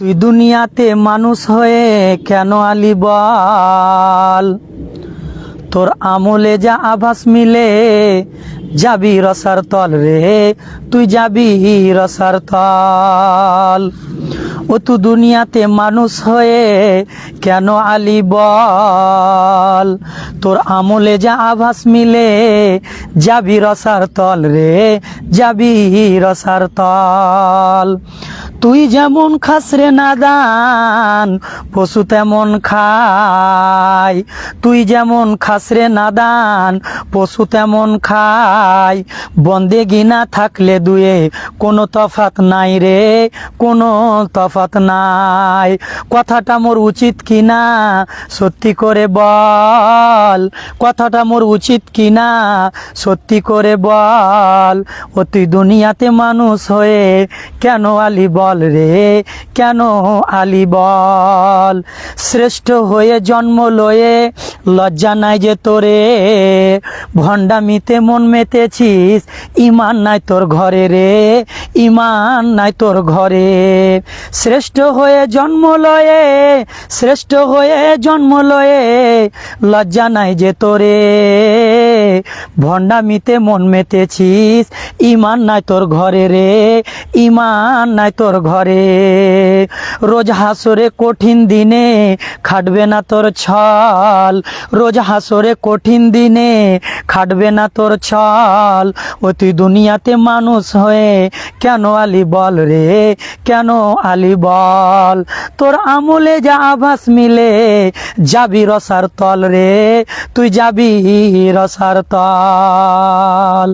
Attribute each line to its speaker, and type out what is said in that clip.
Speaker 1: তুই দুনিয়াতে মানুষ হয়ে কেন আলি বল? তোর আমলে যা আভাস মিলে, যাবি রসার তল রে, তুই যাবি রসার তল। ও তু দুনিয়াতে মানুষ হয়ে কেন আলি বল? তোর আমলে যা আভাস মিলে, যাবি রসার তল রে, যাবি রসার তল। তুই যেমন খাসরে নাদান, পশু তেমন খায়। তুই যেমন খাসরে নাদান, পশু তেমন খায়। বন্দে গিনা থাকলে দুয়ে কোনো তফাত নাই রে, কোনো তফাত নাই। কথাটা মোর উচিত কিনা, সত্যি করে বল। কথাটা মোর উচিত কিনা, সত্যি করে বল। ও তুই দুনিয়াতে মানুষ হয়ে কেন আলি বল? রে, কেন আলি বল? শ্রেষ্ঠ হয়ে জন্ম লয়ে লজ্জা নাই যে তোরে। ভণ্ডামিতে মন মেতেছিস, ইমান নাই তোর ঘরে রে, ইমান নাই তোর ঘরে। শ্রেষ্ঠ হয়ে জন্ম লয়ে, শ্রেষ্ঠ হয়ে জন্ম লয়ে লজ্জা নাই যে তোরে। ভণ্ডামিতে মন মেতেছিস। ইমান নাই তোর ঘরে রে, ইমান নাই তোর ঘরে। রোজ হাসরে কঠিন দিনে খাটবে না তোর ছল। রোজ হাসরে কঠিন দিনে খাটবে না তোর ছল। ও তুই দুনিয়াতে মানুষ হয়ে কেন আলি বল রে, কেন আলি বল? তোর আমলে যা আভাস মিলে যাবি রসার তল রে, তুই যাবি রসার তল। কাল।